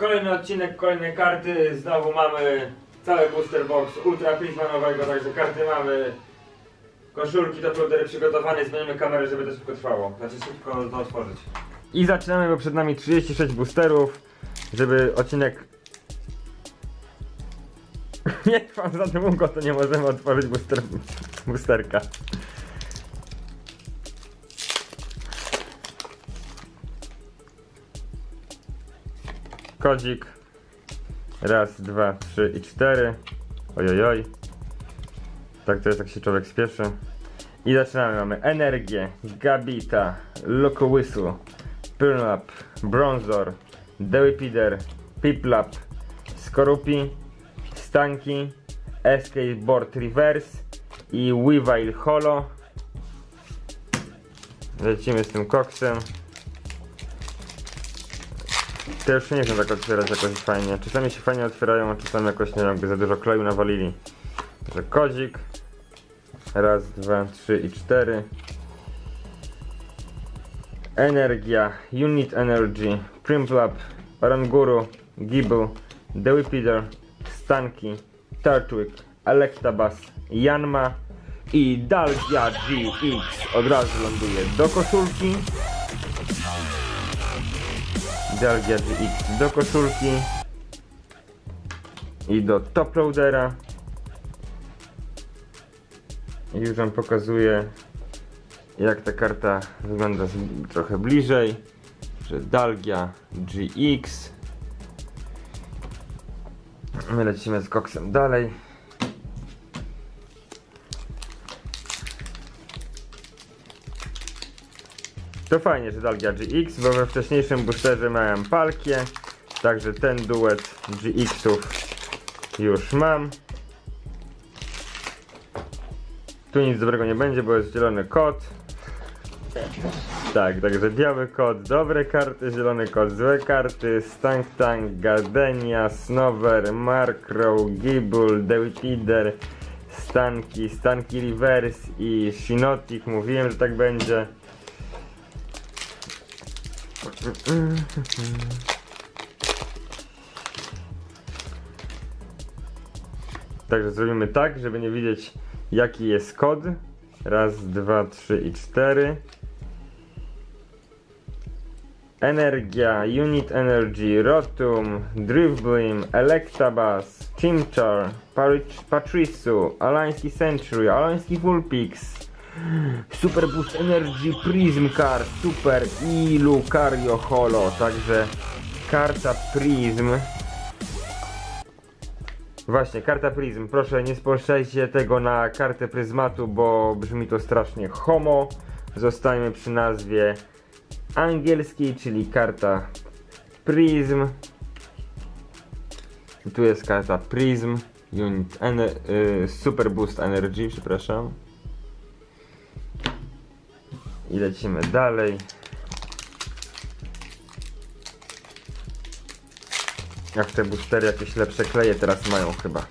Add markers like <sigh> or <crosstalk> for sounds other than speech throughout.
Kolejny odcinek, kolejne karty. Znowu mamy cały booster box Ultra Prisma nowego, także karty mamy. Koszulki, to plodery przygotowane, zmienimy kamerę, żeby to szybko trwało. Znaczy szybko to otworzyć. I zaczynamy, bo przed nami 36 boosterów, żeby odcinek... <laughs> Nie trwał za długo, to nie możemy otworzyć booster... boosterka. Kodzik. Raz, dwa, trzy i cztery. Ojojoj. Tak to jest, jak się człowiek spieszy. I zaczynamy. Mamy energię, Gabita, Lokołysu, Pyrlap, Bronzor, Dewipider, Piplap, Skorupi, Stanki, Escape Board Reverse i Weavile Holo. Lecimy z tym koksem. Te już nie chcą tak otwierać jakoś fajnie. Czasami się fajnie otwierają, a czasami jakoś nie wiem, jakby za dużo kleju nawalili. Także kodzik. Raz, dwa, trzy i cztery. Energia, Unit Energy, Primplap, Oranguru, Gibble, Dewipider, Stanki, Turtwig, Electabuzz, Yanma i Dalgia GX od razu ląduje do koszulki. Dalgia GX do koszulki i do top loadera. I już wam pokazuję jak ta karta wygląda trochę bliżej. Że Dalgia GX. My lecimy z koksem dalej. To fajnie, że Dalgia GX, bo we wcześniejszym boosterze miałem palkie. Także ten duet GX-ów już mam. Tu nic dobrego nie będzie, bo jest zielony kod. Tak, także biały kod, dobre karty, zielony kod, złe karty, Stank Tank, Gardenia, Snover, Markrow, Gibble, Dewipider, Stanki, Stanki Reverse i Shinotik. Mówiłem, że tak będzie. Także zrobimy tak, żeby nie widzieć jaki jest kod. Raz, dwa, trzy i cztery. Energia, Unit Energy, Rotum, Drifblim, Electabuzz, Chimchar, Patri- Patrisu, Alański Century, Alański Vulpix, Super Boost Energy, Prism Card, Super i Lucario Holo, także karta Prism. Właśnie, karta Prism, proszę nie spolszczajcie tego na kartę Pryzmatu, bo brzmi to strasznie homo. Zostańmy przy nazwie angielskiej, czyli karta Prism. I tu jest karta Prism, Unit Ener y, Super Boost Energy, przepraszam. I lecimy dalej. Jak te boostery jakieś lepsze kleje teraz mają chyba.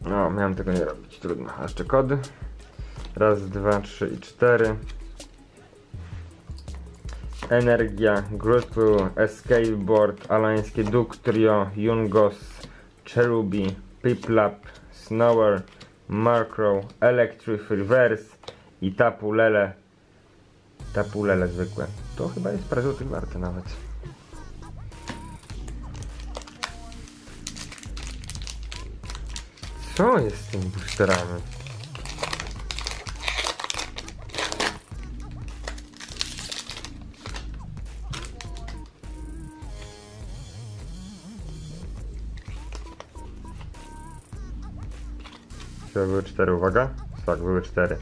No, miałem tego nie robić, trudno. A jeszcze kody. Raz, dwa, trzy i cztery. Energia, Grutu, Escape Board, Alańskie Duke Trio, Jungos, Cherubi, Piplap, Snower, Markrow, Electric Reverse i Tapulele. Tapulele zwykłe. To chyba jest parę złotych warte nawet. Co jest z tymi boosterami? Chyba były cztery, uwaga. Tak, były cztery.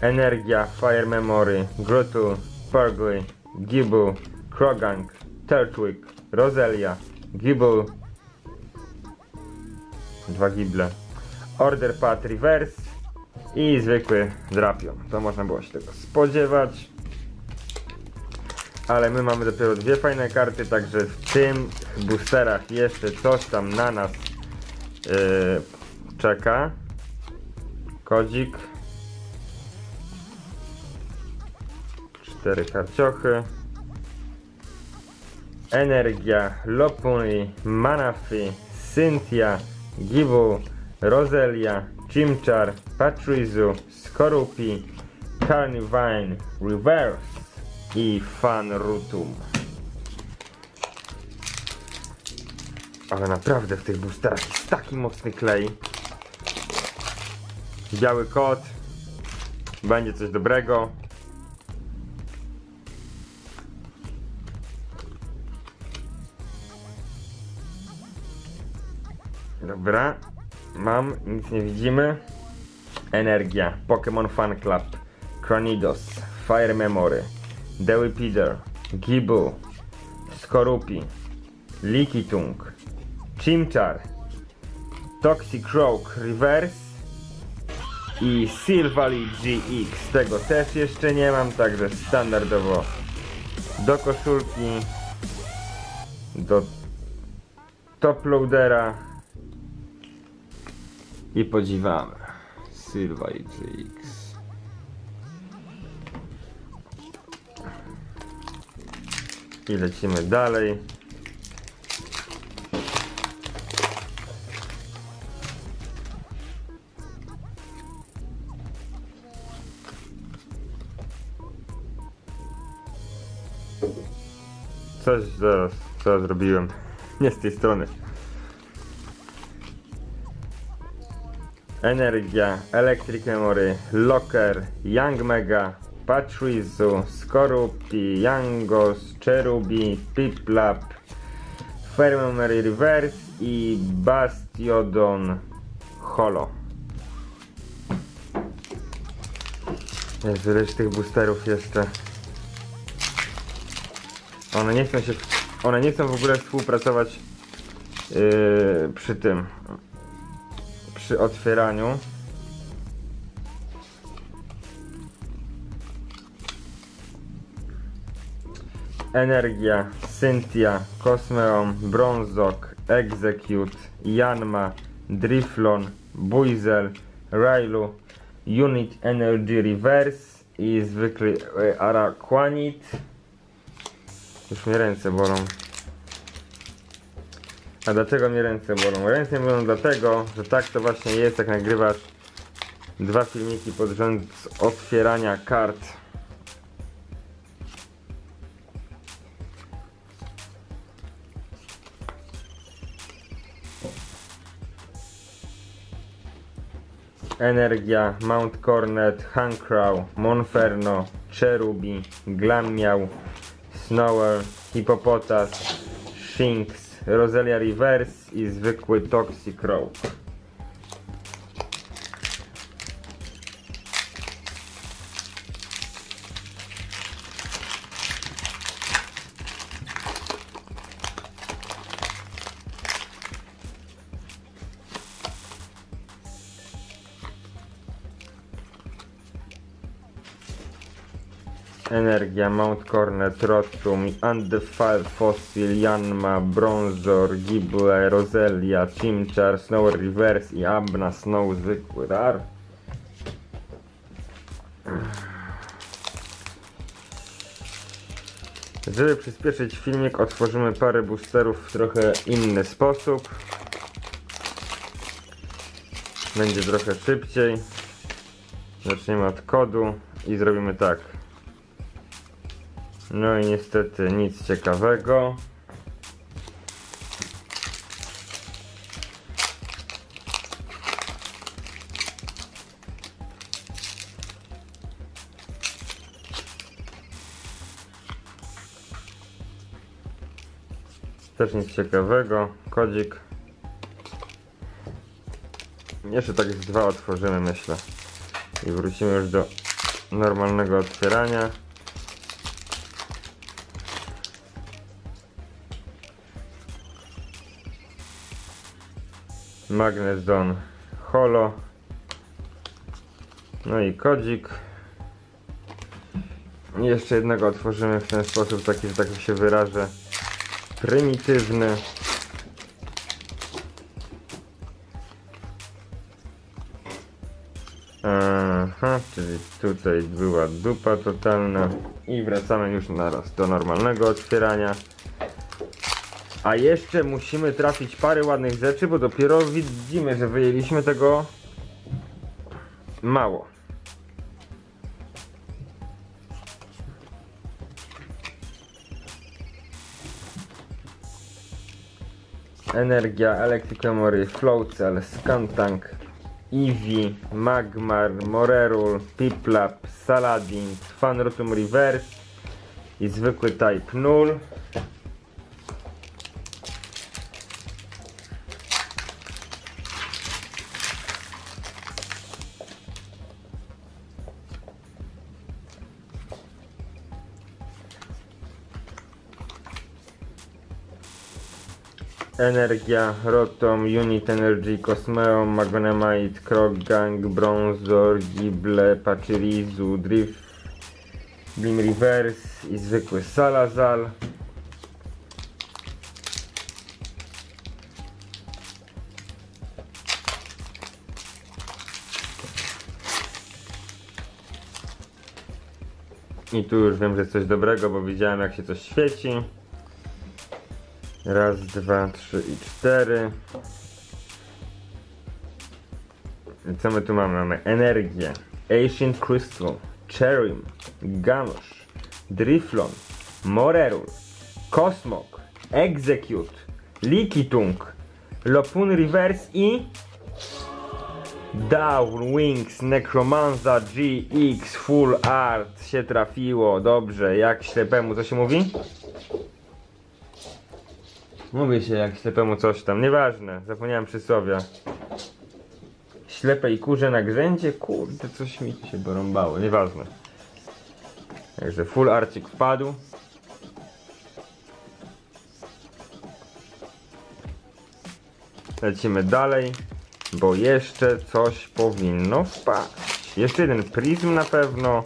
Energia, Fire Memory, Grutu, Purgly, Gibble, Krogank, Turtwig, Roselia, Gibble, dwa gible, Order Path Reverse i zwykły Drapion. To można było się tego spodziewać. Ale my mamy dopiero dwie fajne karty, także w tym boosterach jeszcze coś tam na nas yy, czeka. Kodzik. Cztery karciochy. Energia, Lopuni, Manafi, Cynthia, Gibu, Roselia, Chimchar, Patrizu, Skorupi, Carnivine, Reverse i Fanrutum. Ale naprawdę w tych boosterach jest taki mocny klej. Biały kot. Będzie coś dobrego. Dobra. Mam, nic nie widzimy. Energia, Pokémon Fan Club, Cranidos, Fire Memory, Peter, Gibu, Skorupi, Likitung, Chimchar, Toxicroak Reverse i Silvally GX. Tego też jeszcze nie mam, także standardowo do koszulki, do top loadera i podziwamy. Silvally GX. I lecimy dalej. Coś zaraz, co zrobiłem. Nie z tej strony. Energia, Electric Memory, Locker, Young Mega, Patrizu, Skorupi, Yangos, Cherubi, Piplap, Fire Memory Reverse i Bastiodon Holo. Ileś tych boosterów jeszcze. One nie chcą się. One nie chcą w ogóle współpracować yy, przy tym. Przy otwieraniu. Energia, Cynthia, Cosmeon, Bronzok, Execute, Yanma, Driflon, Buizel, Railu, Unit Energy Reverse i zwykły e, Araquanid. Już mnie ręce bolą. A dlaczego mnie ręce bolą? Ręce bolą dlatego, że tak to właśnie jest, jak nagrywasz dwa filmiki pod rząd z otwierania kart. Energia, Mount Cornet, Hankrow, Monferno, Cherubi, Glammiał, Snower, Hippopotas, Shinx, Roselia Reverse i zwykły Toxic Row. Energia, Mount Cornet, Rotum, Undefiled Fossil, Yanma, Bronzor, Gible, Roselia, Chimchar, Snow Reverse i Abna Snow zwykły rar. Żeby przyspieszyć filmik, otworzymy parę boosterów w trochę inny sposób. Będzie trochę szybciej. Zaczniemy od kodu i zrobimy tak. No i niestety nic ciekawego. Też nic ciekawego. Kodzik. Jeszcze tak z dwa otworzymy myślę. I wrócimy już do normalnego otwierania. Magnes Don Holo. No i kodzik. Jeszcze jednego otworzymy w ten sposób, taki, że tak się wyrażę, prymitywny. Aha, czyli tutaj była dupa totalna i wracamy już naraz do normalnego otwierania. A jeszcze musimy trafić parę ładnych rzeczy, bo dopiero widzimy, że wyjęliśmy tego mało. Energia, Electric Flow Cell, Scantank, Eevee, Magmar, Morerul, Piplap, Saladin, Fanrotum Reverse i zwykły Type 0. Energia, Rotom, Unit Energy, Cosmeo, Magnemite, Kroggang, Bronzor, Gible, Pachirizu, Drift, Blim Reverse i zwykły Salazal. I tu już wiem, że coś dobrego, bo widziałem jak się coś świeci. Raz, dwa, trzy i cztery. Co my tu mamy? Mamy energię, Ancient Crystal, Cherim, Ganosh, Driflon, Morerul, Cosmog, Execute, Likitung, Lopun Reverse i Down Wings Necromanza GX Full Art się trafiło. Dobrze, jak ślepemu co się mówi? Mówi się jak ślepemu coś tam, nieważne, zapomniałem przysłowia. Ślepej kurze na grzędzie? Kurde, coś mi się porąbało, nieważne. Także full arcik wpadł. Lecimy dalej, bo jeszcze coś powinno wpaść. Jeszcze jeden prism na pewno.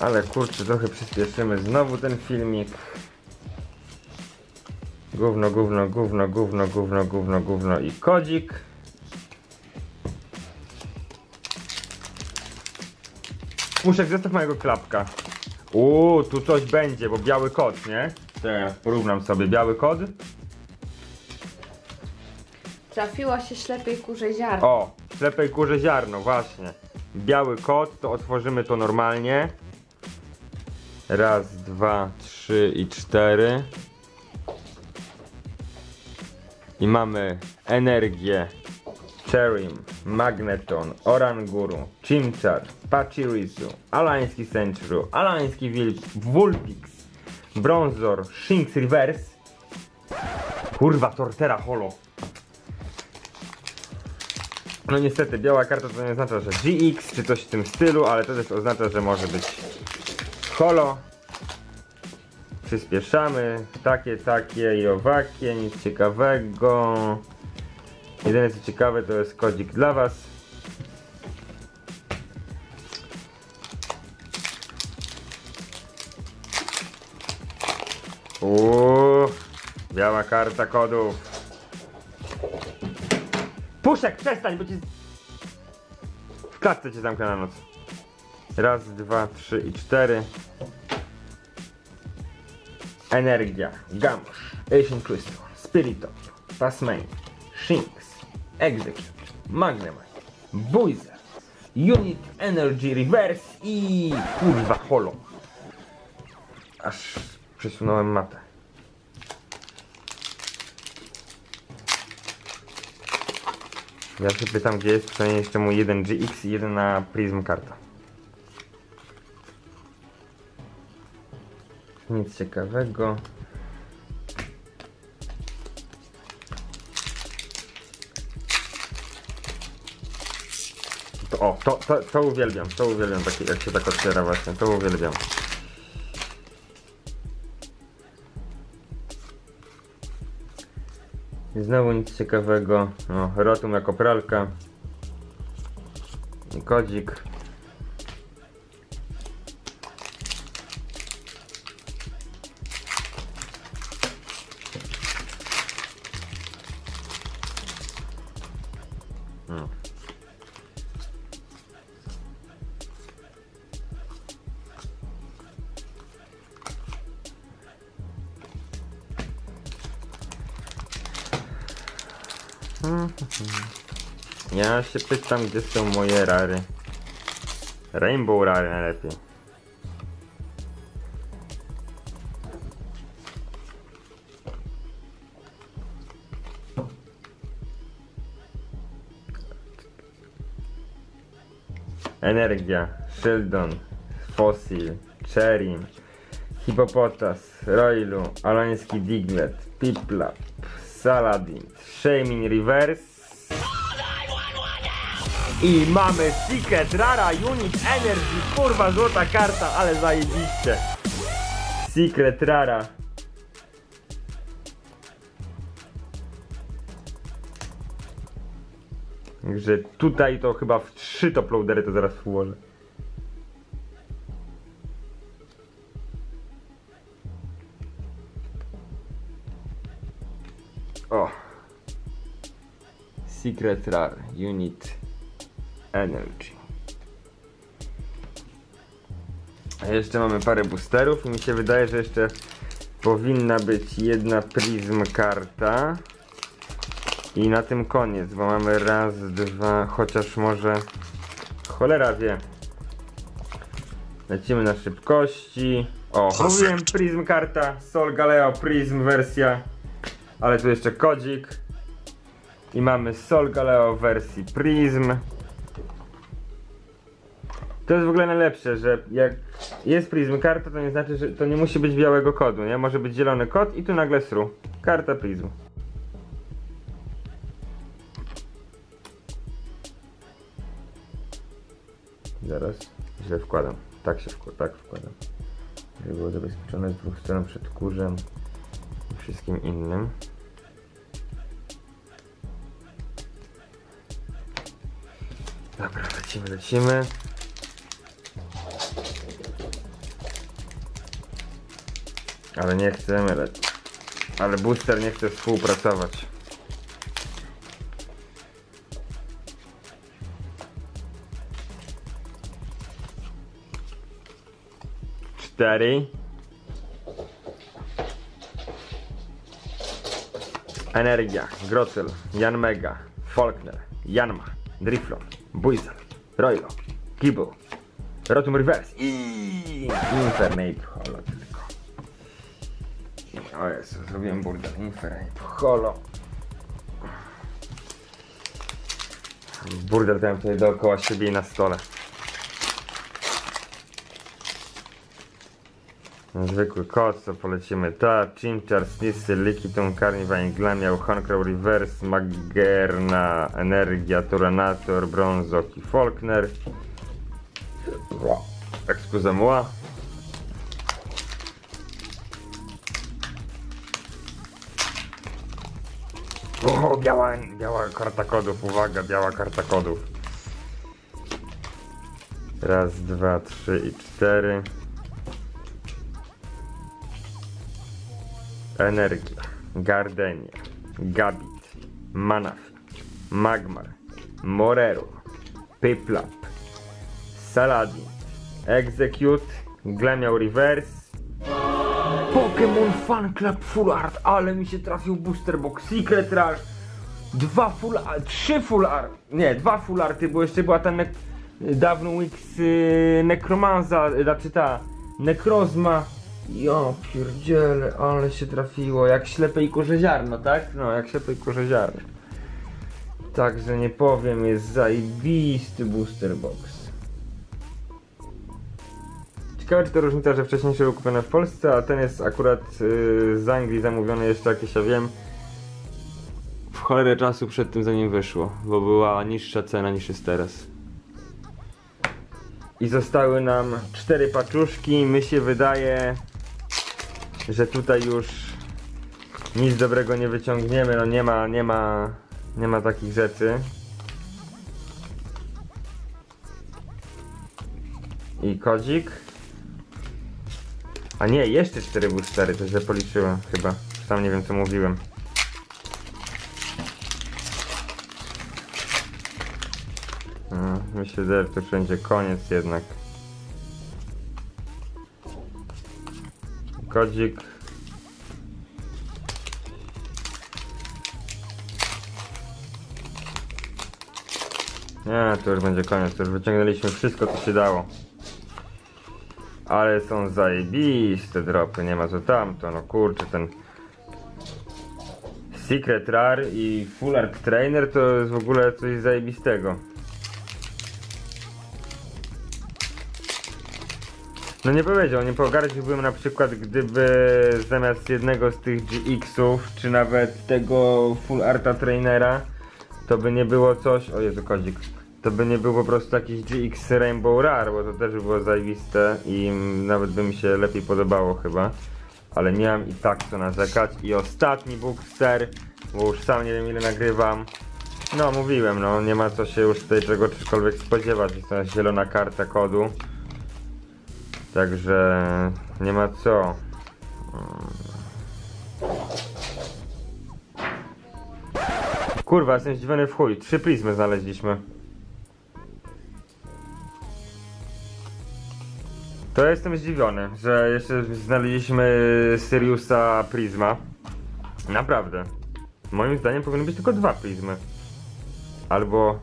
Ale kurczę, trochę przyspieszymy znowu ten filmik. Gówno, gówno, gówno, gówno, gówno, gówno, gówno i kodzik. Muszę zostaw mojego klapka. Uuu, tu coś będzie, bo biały kod, nie? Teraz porównam sobie biały kod. Trafiło się ślepej kurze ziarno. O, ślepej kurze ziarno, właśnie. Biały kod, to otworzymy to normalnie. Raz, dwa, trzy i cztery. I mamy energię, Cherim, Magneton, Oranguru, Chimchar, Pachirisu, Alański Sentru, Alański Wilk, Vulpix, Bronzor, Shinx Reverse. Kurwa, Tortera Holo. No niestety, biała karta to nie oznacza, że GX czy coś w tym stylu, ale to też oznacza, że może być holo. Przyspieszamy, takie, takie i owakie, nic ciekawego. Jedyne co ciekawe to jest kodzik dla was. Uuu, biała karta kodów. Puszek, przestań, bo ci... W klatce cię zamknę na noc. Raz, dwa, trzy i cztery. Energia, Gamosh, Ancient Crystal, Spiritomb, Passmain, Shinx, Execute, Magnemite, Buizer, Unit Energy Reverse i kurwa holo. Aż przesunąłem mapę. Ja się pytam, gdzie jest przynajmniej jeszcze mój 1 GX i 1 na Prism karta. Nic ciekawego. To, o, to, to, to uwielbiam, to uwielbiam, takie, jak się tak otwiera właśnie, to uwielbiam. I znowu nic ciekawego. O, Rotum jako pralka. I kodzik. Ja się pytam, gdzie są moje rary. Rainbow rary najlepiej. Energia, Sheldon, Fossil, Cherim, Hipopotas, Roilu, Aloński Diglett, Piplap, Saladin, Shaming Reverse i mamy Secret Rara Unit Energy, kurwa złota karta, ale zajebiście. Secret Rara. Także tutaj to chyba w trzy top loadery to zaraz włożę. Secret Rare Unit Energy. A jeszcze mamy parę boosterów i mi się wydaje, że jeszcze powinna być jedna Prism karta. I na tym koniec, bo mamy raz, dwa, chociaż może cholera wie. Lecimy na szybkości. O, mówiłem Prism karta, Sol Galeo Prism wersja. Ale tu jeszcze kodzik. I mamy Sol Galeo w wersji Prism. To jest w ogóle najlepsze, że jak jest Prism karta, to nie znaczy, że to nie musi być białego kodu, nie? Może być zielony kod i tu nagle sru. Karta Prism. Zaraz źle wkładam. Tak się wkładam, tak wkładam. Żeby było zabezpieczone z dwóch stron przed kurzem i wszystkim innym. Dobra, lecimy, lecimy. Ale nie chcemy lecieć. Ale booster nie chce współpracować. Cztery. Energia, Grocel, Jan Mega, Faulkner, Janma, Driflon, Buizel, Roylo, Kibble, Rotum Reverse i Infernape Holo tylko. O Jezu, zrobiłem burdel. Infernape Holo. Burdel ten tutaj dookoła siebie i na stole. Zwykły kot, co polecimy ta, Chimchar, Snissy, Likitum, Carnivine, Glamiał, Honkrow, Reverse, Magerna, Energia, Turanator, Bronzok i Faulkner. Excuse moi. O, biała, biała karta kodów, uwaga, biała karta kodów. Raz, dwa, trzy i cztery. Energia, Gardenia, Gabit, Manaf, Magmar, Morero, Piplap, Saladin, Execute, Glamiał Reverse, Pokémon Fan Club Full Art, ale mi się trafił Booster Box, Secret Rare, dwa Full Art, trzy Full Art, nie, dwa Full Arty, bo jeszcze była ta ne dawno Wix y, Necromanza, znaczy ta Necrozma, ja pierdziele, ale się trafiło, jak ślepe i kurze ziarno, tak? No, jak ślepe i kurze ziarno. Także nie powiem, jest zajebisty booster box. Ciekawe czy to różnica, że wcześniejszy był kupiony w Polsce, a ten jest akurat yy, z Anglii zamówiony jeszcze jakieś, ja wiem, w cholerę czasu przed tym zanim wyszło, bo była niższa cena niż jest teraz. I zostały nam cztery paczuszki, mi się wydaje, że tutaj już nic dobrego nie wyciągniemy, no nie ma, nie ma, nie ma takich rzeczy. I kodzik. A nie, jeszcze cztery boostery, to źle policzyłem chyba. Sam nie wiem co mówiłem. No, myślę, że to już będzie koniec jednak. Kodzik. Nie, to już będzie koniec, to już wyciągnęliśmy wszystko co się dało. Ale są zajebiste dropy, nie ma co tamto, no kurczę, ten Secret Rare i Full Art Trainer to jest w ogóle coś zajebistego. No nie powiedział, nie pogardziłbym na przykład gdyby zamiast jednego z tych GX-ów, czy nawet tego Full Arta Trainera, to by nie było coś, o Jezu kodzik, to by nie był po prostu jakiś GX Rainbow Rare, bo to też by było zajebiste i nawet by mi się lepiej podobało chyba. Ale nie mam i tak co narzekać. I ostatni Bookster, bo już sam nie wiem ile nagrywam. No mówiłem, no nie ma co się już tutaj czegokolwiek spodziewać, jest to zielona karta kodu. Także nie ma co. Kurwa, jestem zdziwiony w chuj. Trzy prizmy znaleźliśmy. To jestem zdziwiony, że jeszcze znaleźliśmy Siriusa Prisma. Naprawdę. Moim zdaniem powinny być tylko dwa prizmy. Albo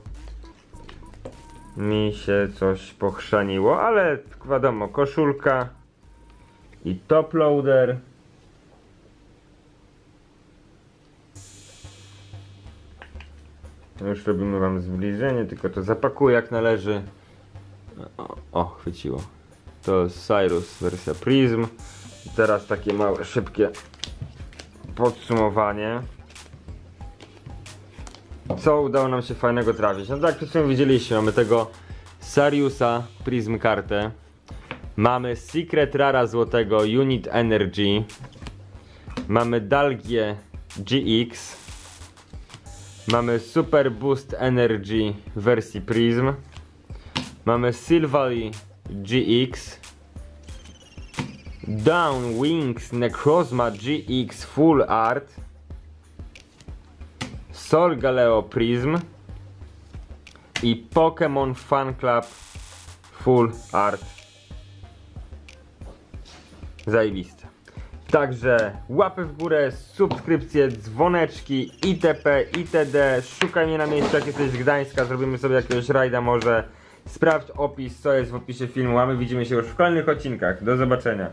mi się coś pochrzaniło, ale wiadomo, koszulka i top loader. Już robimy wam zbliżenie, tylko to zapakuję jak należy. O, o chwyciło. To jest Cyrus wersja Prism. Teraz takie małe, szybkie podsumowanie. Co udało nam się fajnego trafić? No tak, przed chwilą widzieliśmy, mamy tego Sariusa Prism kartę. Mamy Secret Rara złotego Unit Energy. Mamy Dalgie GX. Mamy Super Boost Energy wersji Prism. Mamy Silvally GX. Down Wings Necrozma GX Full Art. Sol Galeo Prism i Pokémon Fan Club Full Art. Zajebiste. Także łapy w górę, subskrypcje, dzwoneczki, itp, itd. Szukaj mnie na miejscu, jak jesteś z Gdańska, zrobimy sobie jakiegoś rajda może. Sprawdź opis, co jest w opisie filmu, a my widzimy się już w kolejnych odcinkach. Do zobaczenia.